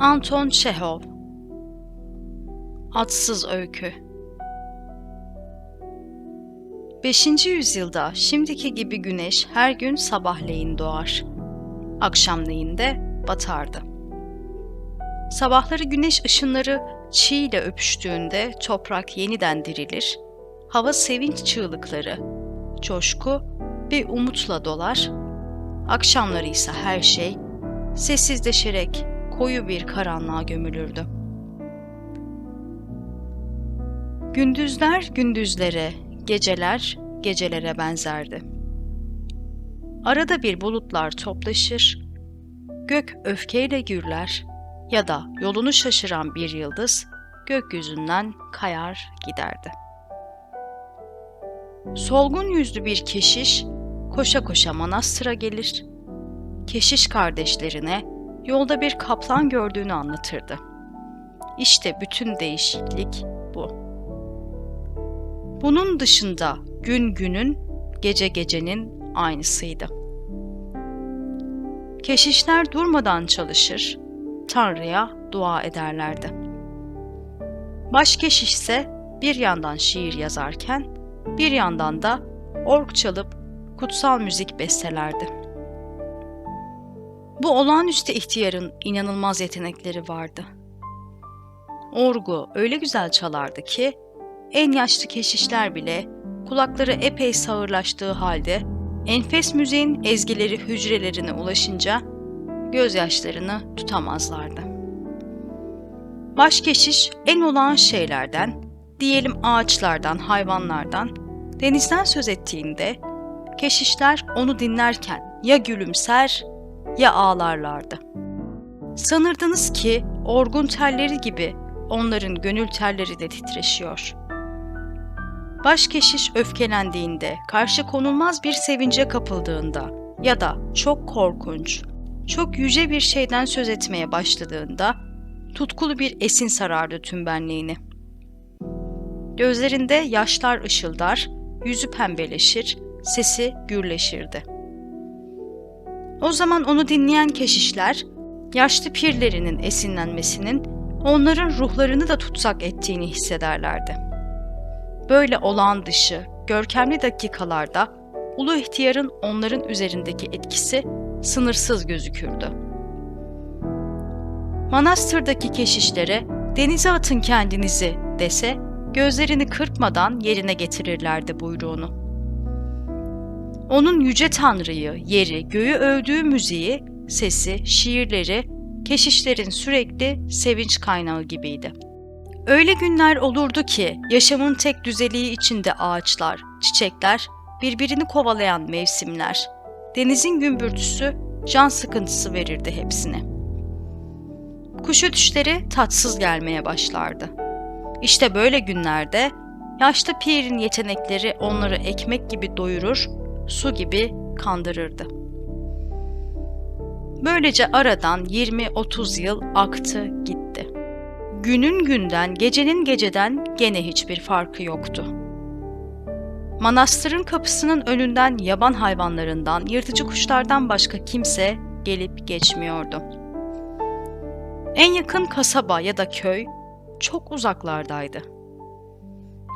Anton Çehov Atsız Öykü 5. yüzyılda şimdiki gibi güneş her gün sabahleyin doğar. Akşamleyin de batardı. Sabahları güneş ışınları çiğ ile öpüştüğünde toprak yeniden dirilir, hava sevinç çığlıkları, coşku ve umutla dolar, akşamları ise her şey sessizleşerek koyu bir karanlığa gömülürdü. Gündüzler gündüzlere, geceler gecelere benzerdi. Arada bir bulutlar toplaşır, gök öfkeyle gürler ya da yolunu şaşıran bir yıldız gökyüzünden kayar giderdi. Solgun yüzlü bir keşiş koşa koşa manastıra gelir. Keşiş kardeşlerine yolda bir kaplan gördüğünü anlatırdı. İşte bütün değişiklik bu. Bunun dışında gün günün, gece gecenin aynısıydı. Keşişler durmadan çalışır, Tanrı'ya dua ederlerdi. Başkeşiş ise bir yandan şiir yazarken, bir yandan da org çalıp kutsal müzik bestelerdi. Bu olağanüstü ihtiyarın inanılmaz yetenekleri vardı. Orgu öyle güzel çalardı ki, en yaşlı keşişler bile kulakları epey sağırlaştığı halde enfes müziğin ezgileri hücrelerine ulaşınca gözyaşlarını tutamazlardı. Başkeşiş en olağan şeylerden, diyelim ağaçlardan, hayvanlardan, denizden söz ettiğinde keşişler onu dinlerken ya gülümser ya ağlarlardı. Sanırdınız ki orgun telleri gibi onların gönül telleri de titreşiyor. Başkeşiş öfkelendiğinde, karşı konulmaz bir sevince kapıldığında ya da çok korkunç, çok yüce bir şeyden söz etmeye başladığında tutkulu bir esin sarardı tüm benliğini. Gözlerinde yaşlar ışıldar, yüzü pembeleşir, sesi gürleşirdi. O zaman onu dinleyen keşişler, yaşlı pirlerinin esinlenmesinin onların ruhlarını da tutsak ettiğini hissederlerdi. Böyle olağan dışı, görkemli dakikalarda ulu ihtiyarın onların üzerindeki etkisi sınırsız gözükürdü. Manastırdaki keşişlere denize atın kendinizi dese gözlerini kırpmadan yerine getirirlerdi buyruğunu. Onun yüce tanrıyı, yeri, göğü övdüğü müziği, sesi, şiirleri, keşişlerin sürekli sevinç kaynağı gibiydi. Öyle günler olurdu ki yaşamın tek düzeliği içinde ağaçlar, çiçekler, birbirini kovalayan mevsimler, denizin gümbürtüsü can sıkıntısı verirdi hepsine. Kuş ötüşleri tatsız gelmeye başlardı. İşte böyle günlerde yaşlı pirin yetenekleri onları ekmek gibi doyurur, su gibi kandırırdı. Böylece aradan 20-30 yıl aktı gitti. Günün günden, gecenin geceden gene hiçbir farkı yoktu. Manastırın kapısının önünden yaban hayvanlarından, yırtıcı kuşlardan başka kimse gelip geçmiyordu. En yakın kasaba ya da köy çok uzaklardaydı.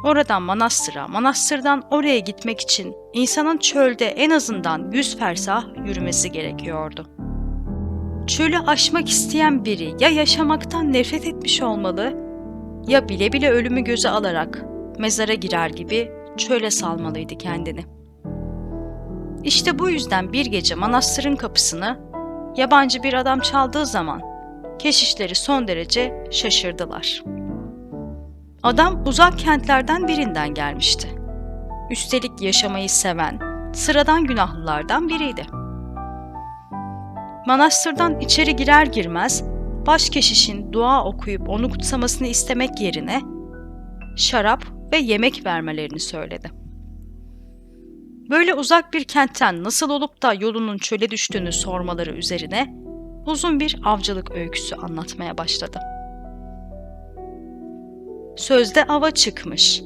Oradan manastıra, manastırdan oraya gitmek için insanın çölde en azından yüz fersah yürümesi gerekiyordu. Çölü aşmak isteyen biri ya yaşamaktan nefret etmiş olmalı ya bile bile ölümü göze alarak mezara girer gibi çöle salmalıydı kendini. İşte bu yüzden bir gece manastırın kapısını yabancı bir adam çaldığı zaman keşişleri son derece şaşırdılar. Adam uzak kentlerden birinden gelmişti. Üstelik yaşamayı seven, sıradan günahlılardan biriydi. Manastırdan içeri girer girmez başkeşişin dua okuyup onu kutsamasını istemek yerine şarap ve yemek vermelerini söyledi. Böyle uzak bir kentten nasıl olup da yolunun çöle düştüğünü sormaları üzerine uzun bir avcılık öyküsü anlatmaya başladı. Sözde ava çıkmış.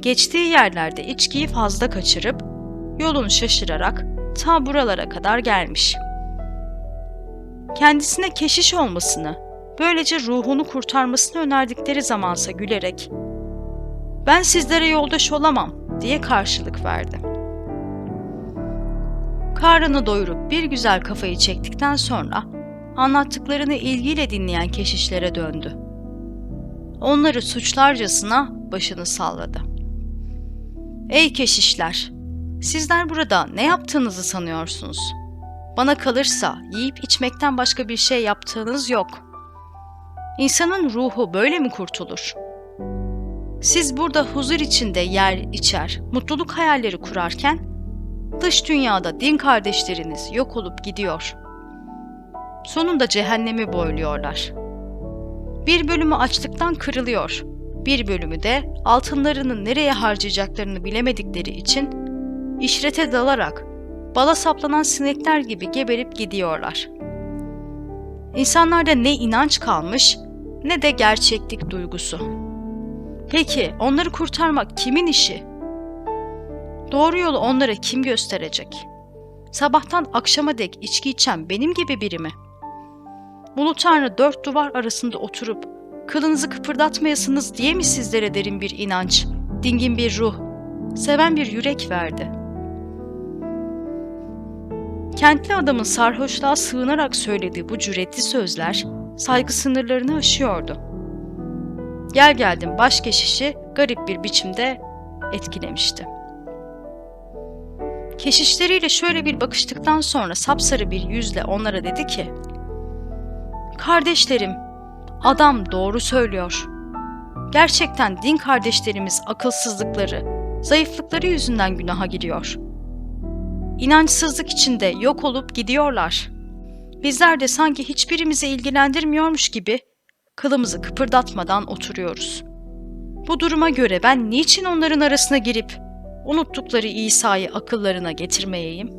Geçtiği yerlerde içkiyi fazla kaçırıp yolunu şaşırarak ta buralara kadar gelmiş. Kendisine keşiş olmasını, Böylece ruhunu kurtarmasını önerdikleri zamansa gülerek "Ben sizlere yoldaş olamam." diye karşılık verdi. Karnını doyurup bir güzel kafayı çektikten sonra anlattıklarını ilgiyle dinleyen keşişlere döndü. Onları suçlarcasına başını salladı. Ey keşişler! Sizler burada ne yaptığınızı sanıyorsunuz? Bana kalırsa yiyip içmekten başka bir şey yaptığınız yok. İnsanın ruhu böyle mi kurtulur? Siz burada huzur içinde yer içer, mutluluk hayalleri kurarken, dış dünyada din kardeşleriniz yok olup gidiyor. Sonunda cehennemi boyluyorlar. Bir bölümü açlıktan kırılıyor, bir bölümü de altınlarını nereye harcayacaklarını bilemedikleri için işrete dalarak bala saplanan sinekler gibi geberip gidiyorlar. İnsanlarda ne inanç kalmış ne de gerçeklik duygusu. Peki onları kurtarmak kimin işi? Doğru yolu onlara kim gösterecek? Sabahtan akşama dek içki içen benim gibi biri mi? Bulut Tanrı dört duvar arasında oturup kılınızı kıpırdatmayasınız diye mi sizlere derin bir inanç, dingin bir ruh, seven bir yürek verdi?'' Kentli adamın sarhoşluğa sığınarak söylediği bu cüretli sözler saygı sınırlarını aşıyordu. Gel geldim baş keşişi garip bir biçimde etkilemişti. Keşişleriyle şöyle bir bakıştıktan sonra sapsarı bir yüzle onlara dedi ki, Kardeşlerim, adam doğru söylüyor. Gerçekten din kardeşlerimiz akılsızlıkları, zayıflıkları yüzünden günaha giriyor.'' İnançsızlık içinde yok olup gidiyorlar. Bizler de sanki hiçbirimizi ilgilendirmiyormuş gibi kılımızı kıpırdatmadan oturuyoruz. Bu duruma göre ben niçin onların arasına girip unuttukları İsa'yı akıllarına getirmeyeyim?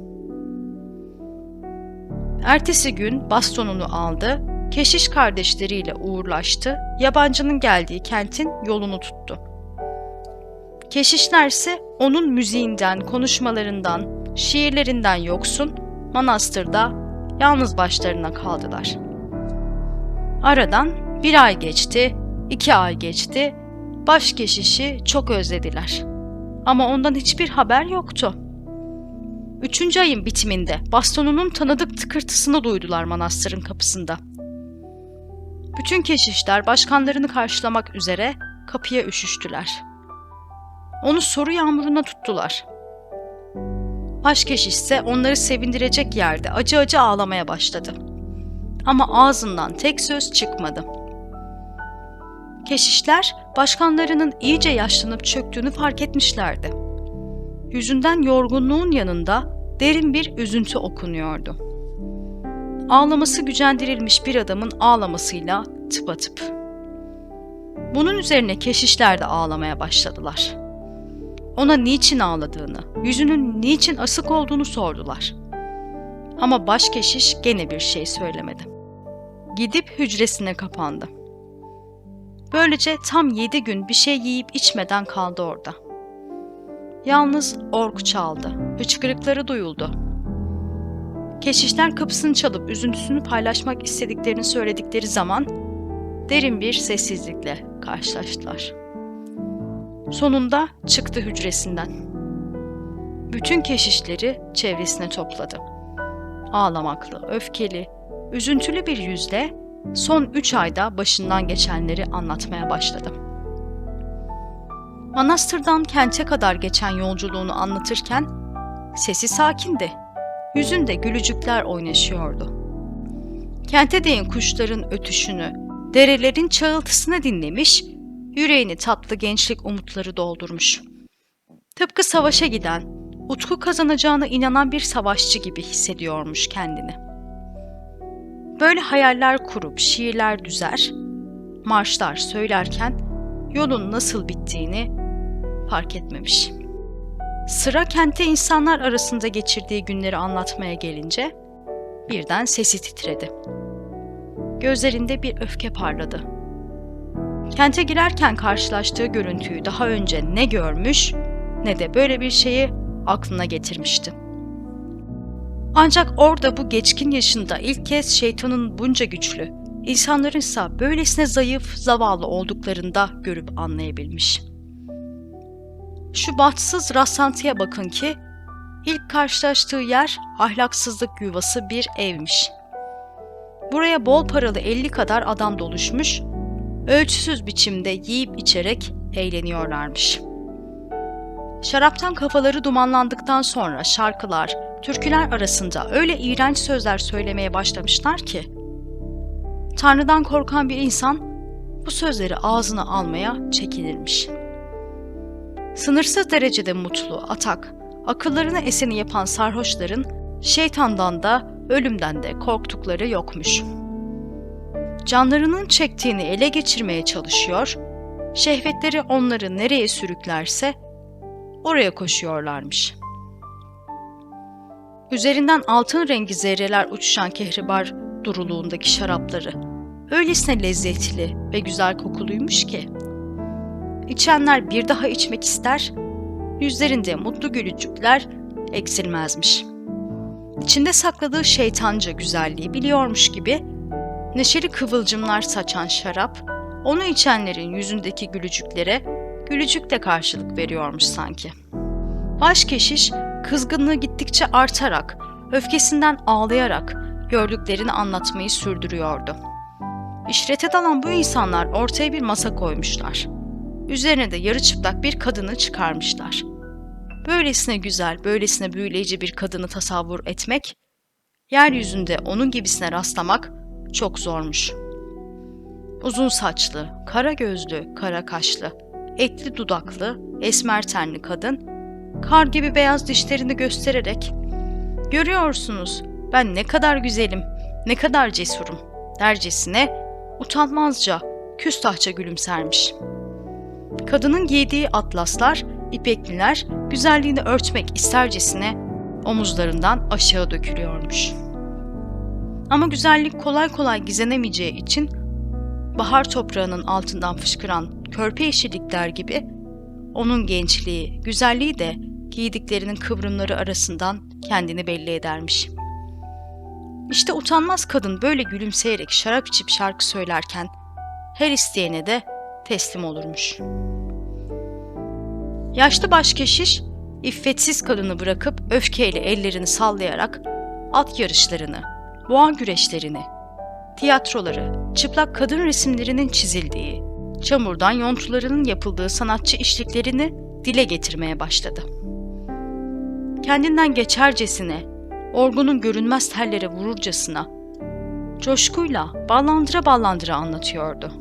Ertesi gün bastonunu aldı, keşiş kardeşleriyle uğurlaştı, yabancının geldiği kentin yolunu tuttu. Keşişler ise onun müziğinden, konuşmalarından, şiirlerinden yoksun, manastırda yalnız başlarına kaldılar. Aradan bir ay geçti, iki ay geçti, baş keşişi çok özlediler. Ama ondan hiçbir haber yoktu. Üçüncü ayın bitiminde bastonunun tanıdık tıkırtısını duydular manastırın kapısında. Bütün keşişler başkanlarını karşılamak üzere kapıya üşüştüler. Onu soru yağmuruna tuttular. Başkeş ise onları sevindirecek yerde acı acı ağlamaya başladı. Ama ağzından tek söz çıkmadı. Keşişler başkanlarının iyice yaşlanıp çöktüğünü fark etmişlerdi. Yüzünden yorgunluğun yanında derin bir üzüntü okunuyordu. Ağlaması gücendirilmiş bir adamın ağlamasıyla tıpatıp. Bunun üzerine keşişler de ağlamaya başladılar.'' ona niçin ağladığını, yüzünün niçin asık olduğunu sordular. Ama başkeşiş gene bir şey söylemedi. Gidip hücresine kapandı. Böylece tam yedi gün bir şey yiyip içmeden kaldı orada. Yalnız ork çaldı, hıçkırıkları duyuldu. Keşişler kapısını çalıp üzüntüsünü paylaşmak istediklerini söyledikleri zaman derin bir sessizlikle karşılaştılar.'' Sonunda çıktı hücresinden. Bütün keşişleri çevresine topladı. Ağlamaklı, öfkeli, üzüntülü bir yüzle son üç ayda başından geçenleri anlatmaya başladı. Manastırdan kente kadar geçen yolculuğunu anlatırken sesi sakindi. Yüzünde gülücükler oynaşıyordu. Kente değin kuşların ötüşünü, derelerin çağıltısını dinlemiş yüreğini tatlı gençlik umutları doldurmuş. Tıpkı savaşa giden, utku kazanacağına inanan bir savaşçı gibi hissediyormuş kendini. Böyle hayaller kurup şiirler düzer, marşlar söylerken yolun nasıl bittiğini fark etmemiş. Sıra kente insanlar arasında geçirdiği günleri anlatmaya gelince birden sesi titredi. Gözlerinde bir öfke parladı Kente girerken karşılaştığı görüntüyü daha önce ne görmüş ne de böyle bir şeyi aklına getirmişti. Ancak orada bu geçkin yaşında ilk kez şeytanın bunca güçlü, insanların ise böylesine zayıf, zavallı olduklarında görüp anlayabilmiş. Şu bahtsız rastlantıya bakın ki, ilk karşılaştığı yer ahlaksızlık yuvası bir evmiş. Buraya bol paralı 50 kadar adam doluşmuş, ölçüsüz biçimde yiyip içerek eğleniyorlarmış. Şaraptan kafaları dumanlandıktan sonra şarkılar, türküler arasında öyle iğrenç sözler söylemeye başlamışlar ki, Tanrı'dan korkan bir insan bu sözleri ağzına almaya çekinirmiş. Sınırsız derecede mutlu, atak, akıllarını eseni yapan sarhoşların şeytandan da ölümden de korktukları yokmuş. Canlarının çektiğini ele geçirmeye çalışıyor, şehvetleri onları nereye sürüklerse oraya koşuyorlarmış. Üzerinden altın rengi zerreler uçuşan kehribar duruluğundaki şarapları öylesine lezzetli ve güzel kokuluymuş ki içenler bir daha içmek ister, yüzlerinde mutlu gülücükler eksilmezmiş. İçinde sakladığı şeytanca güzelliği biliyormuş gibi neşeli kıvılcımlar saçan şarap, onu içenlerin yüzündeki gülücüklere gülücükle karşılık veriyormuş sanki. Başkeşiş kızgınlığı gittikçe artarak, öfkesinden ağlayarak gördüklerini anlatmayı sürdürüyordu. İşrete dalan bu insanlar ortaya bir masa koymuşlar. Üzerine de yarı çıplak bir kadını çıkarmışlar. Böylesine güzel, böylesine büyüleyici bir kadını tasavvur etmek, yeryüzünde onun gibisine rastlamak çok zormuş. Uzun saçlı, kara gözlü, kara kaşlı, etli dudaklı, esmer tenli kadın, kar gibi beyaz dişlerini göstererek ''Görüyorsunuz, ben ne kadar güzelim, ne kadar cesurum.'' dercesine utanmazca, küstahça gülümsermiş. Kadının giydiği atlaslar, ipekliler güzelliğini örtmek istercesine omuzlarından aşağı dökülüyormuş. Ama güzellik kolay kolay gizlenemeyeceği için bahar toprağının altından fışkıran körpe yeşillikler gibi onun gençliği, güzelliği de giydiklerinin kıvrımları arasından kendini belli edermiş. İşte utanmaz kadın böyle gülümseyerek şarap içip şarkı söylerken her isteyene de teslim olurmuş. Yaşlı başkeşiş iffetsiz kadını bırakıp öfkeyle ellerini sallayarak at yarışlarını, boğa güreşlerini, tiyatroları, çıplak kadın resimlerinin çizildiği, çamurdan yontularının yapıldığı sanatçı işliklerini dile getirmeye başladı. Kendinden geçercesine, orgunun görünmez tellere vururcasına, coşkuyla ballandıra ballandıra anlatıyordu.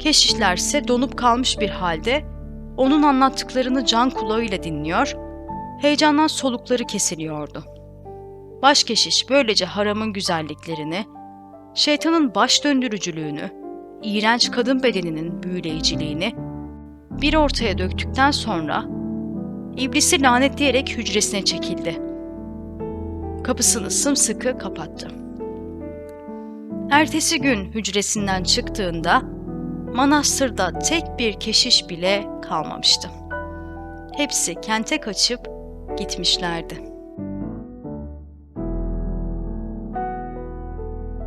Keşişlerse donup kalmış bir halde onun anlattıklarını can kulağıyla dinliyor, heyecandan solukları kesiliyordu. Başkeşiş böylece haramın güzelliklerini, şeytanın baş döndürücülüğünü, iğrenç kadın bedeninin büyüleyiciliğini bir ortaya döktükten sonra iblisi lanetleyerek hücresine çekildi. Kapısını sımsıkı kapattı. Ertesi gün hücresinden çıktığında manastırda tek bir keşiş bile kalmamıştı. Hepsi kente kaçıp gitmişlerdi.